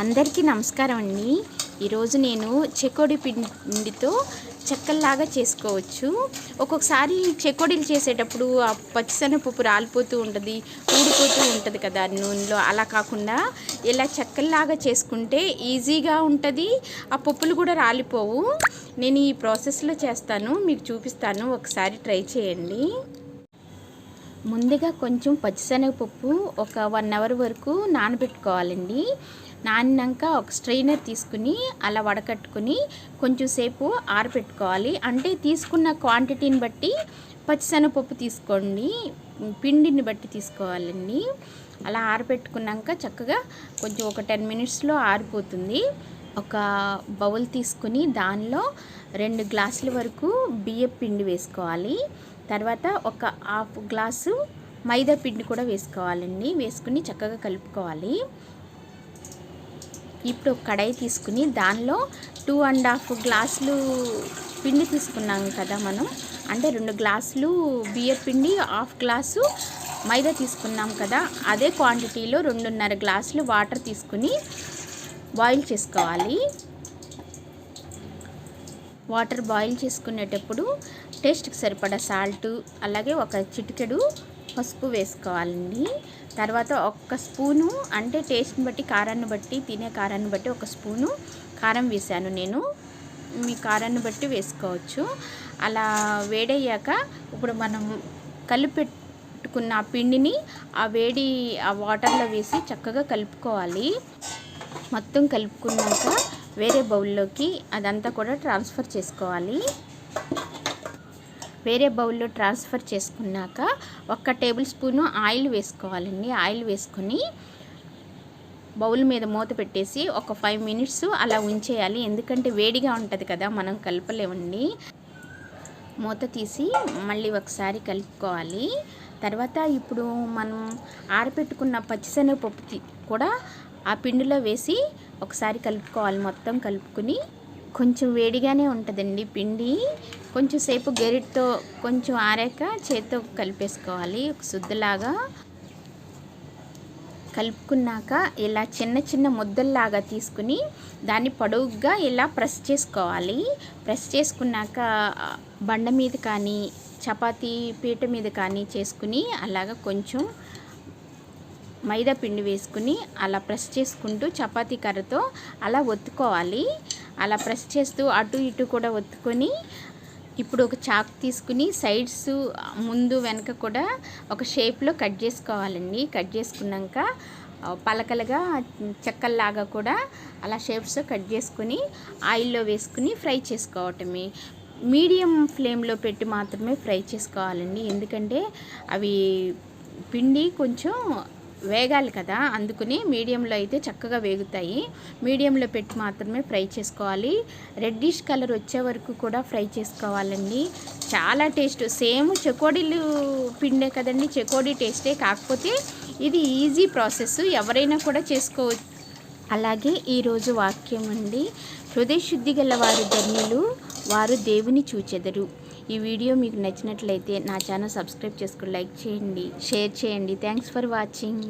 అందరికీ నమస్కారం అండి. ఈరోజు నేను చెకోడి పిండితో చెక్కల్లాగా చేసుకోవచ్చు. ఒక్కొక్కసారి చెకోడీలు చేసేటప్పుడు ఆ పచ్చిసెనపప్పు రాలిపోతూ ఉంటుంది ఊడిపోతూ ఉంటుంది కదా నూనెలో. అలా కాకుండా ఇలా చెక్కల్లాగా చేసుకుంటే ఈజీగా ఉంటుంది ఆ పప్పులు కూడా రాలిపోవు. నేను ఈ ప్రాసెస్లో చేస్తాను మీకు చూపిస్తాను. ఒకసారి ట్రై చేయండి. ముందుగా కొంచెం పచ్చిశనగపప్పు ఒక వన్ అవర్ వరకు నానబెట్టుకోవాలండి. నానినాక ఒక స్ట్రైనర్ తీసుకుని అలా వడకట్టుకుని కొంచెం సేపు ఆరబెట్టుకోవాలి. అంటే తీసుకున్న క్వాంటిటీని బట్టి పచ్చిశనగపప్పు తీసుకోండి. పిండిని బట్టి తీసుకోవాలండి. అలా ఆరబెట్టుకున్నాక చక్కగా కొంచెం ఒక టెన్ మినిట్స్లో ఆరిపోతుంది. ఒక బౌల్ తీసుకుని దానిలో రెండు గ్లాసుల వరకు బియ్యం పిండి వేసుకోవాలి. తర్వాత ఒక హాఫ్ గ్లాసు మైదా పిండి కూడా వేసుకోవాలండి. వేసుకుని చక్కగా కలుపుకోవాలి. ఇప్పుడు ఒక కడాయి తీసుకుని దానిలో టూ అండ్ హాఫ్ గ్లాసులు పిండి తీసుకున్నాం కదా మనం. అంటే రెండు గ్లాసులు బియ్య పిండి హాఫ్ గ్లాసు మైదా తీసుకున్నాం కదా. అదే క్వాంటిటీలో రెండున్నర గ్లాసులు వాటర్ తీసుకుని బాయిల్ చేసుకోవాలి. వాటర్ బాయిల్ చేసుకునేటప్పుడు టేస్ట్కి సరిపడా సాల్ట్ అలాగే ఒక చిటికెడు పసుపు వేసుకోవాలండి. తర్వాత ఒక్క స్పూను అంటే టేస్ట్ని బట్టి కారాన్ని బట్టి తినే కారాన్ని బట్టి ఒక స్పూను కారం వేసాను నేను. మీ కారాన్ని బట్టి వేసుకోవచ్చు. అలా వేడయ్యాక ఇప్పుడు మనం కలిపెట్టుకున్న ఆ పిండిని ఆ వేడి ఆ వాటర్లో వేసి చక్కగా కలుపుకోవాలి. మొత్తం కలుపుకున్నాక వేరే బౌల్లోకి అదంతా కూడా ట్రాన్స్ఫర్ చేసుకోవాలి. వేరే బౌల్లో ట్రాన్స్ఫర్ చేసుకున్నాక ఒక టేబుల్ స్పూను ఆయిల్ వేసుకోవాలండి. ఆయిల్ వేసుకొని బౌల్ మీద మూత పెట్టేసి ఒక ఫైవ్ మినిట్స్ అలా ఉంచేయాలి. ఎందుకంటే వేడిగా ఉంటుంది కదా మనం కలపలేమండి. మూత తీసి మళ్ళీ ఒకసారి కలుపుకోవాలి. తర్వాత ఇప్పుడు మనం ఆరపెట్టుకున్న పచ్చిశనగపప్పు కూడా ఆ పిండిలో వేసి ఒకసారి కలుపుకోవాలి. మొత్తం కలుపుకుని కొంచెం వేడిగానే ఉంటుందండి పిండి. కొంచెం సేపు గెరిటితో కొంచెం ఆరాక చేతితో కలిపేసుకోవాలి. ఒక శుద్ధలాగా కలుపుకున్నాక ఇలా చిన్న చిన్న ముద్దల్లాగా తీసుకుని దాన్ని పొడవుగా ఇలా ప్రెస్ చేసుకోవాలి. ప్రెస్ చేసుకున్నాక బండ మీద కానీ చపాతీ పీట మీద కానీ చేసుకుని అలాగా కొంచెం మైదా పిండి వేసుకుని అలా ప్రెస్ చేసుకుంటూ చపాతీ కర్రతో అలా ఒత్తుకోవాలి. అలా ప్రెస్ చేస్తూ అటు ఇటు కూడా ఒత్తుకొని ఇప్పుడు ఒక చాక్ తీసుకుని సైడ్స్ ముందు వెనక కూడా ఒక షేప్లో కట్ చేసుకోవాలండి. కట్ చేసుకున్నాక పలకలుగా చెక్కల్లాగా కూడా అలా షేప్స్ కట్ చేసుకుని ఆయిల్లో వేసుకుని ఫ్రై చేసుకోవటమే. మీడియం ఫ్లేమ్లో పెట్టి మాత్రమే ఫ్రై చేసుకోవాలండి. ఎందుకంటే అవి పిండి కొంచెం వేగాలి కదా. అందుకుని మీడియంలో అయితే చక్కగా వేగుతాయి. మీడియంలో పెట్టి మాత్రమే ఫ్రై చేసుకోవాలి. రెడ్డిష్ కలర్ వచ్చే వరకు కూడా ఫ్రై చేసుకోవాలండి. చాలా టేస్ట్. సేమ్ చెకోడీలు పిండే కదండి చెకోడీ టేస్టే. కాకపోతే ఇది ఈజీ ప్రాసెస్. ఎవరైనా కూడా చేసుకోవచ్చు. అలాగే ఈరోజు వాక్యం అండి. హృదయశుద్ధి గల వారు ధన్యులు. వారు దేవుని చూచెదరు. ఈ వీడియో మీకు నచ్చినట్లయితే నా ఛానల్ సబ్స్క్రైబ్ చేసుకుని లైక్ చేయండి షేర్ చేయండి. Thanks for watching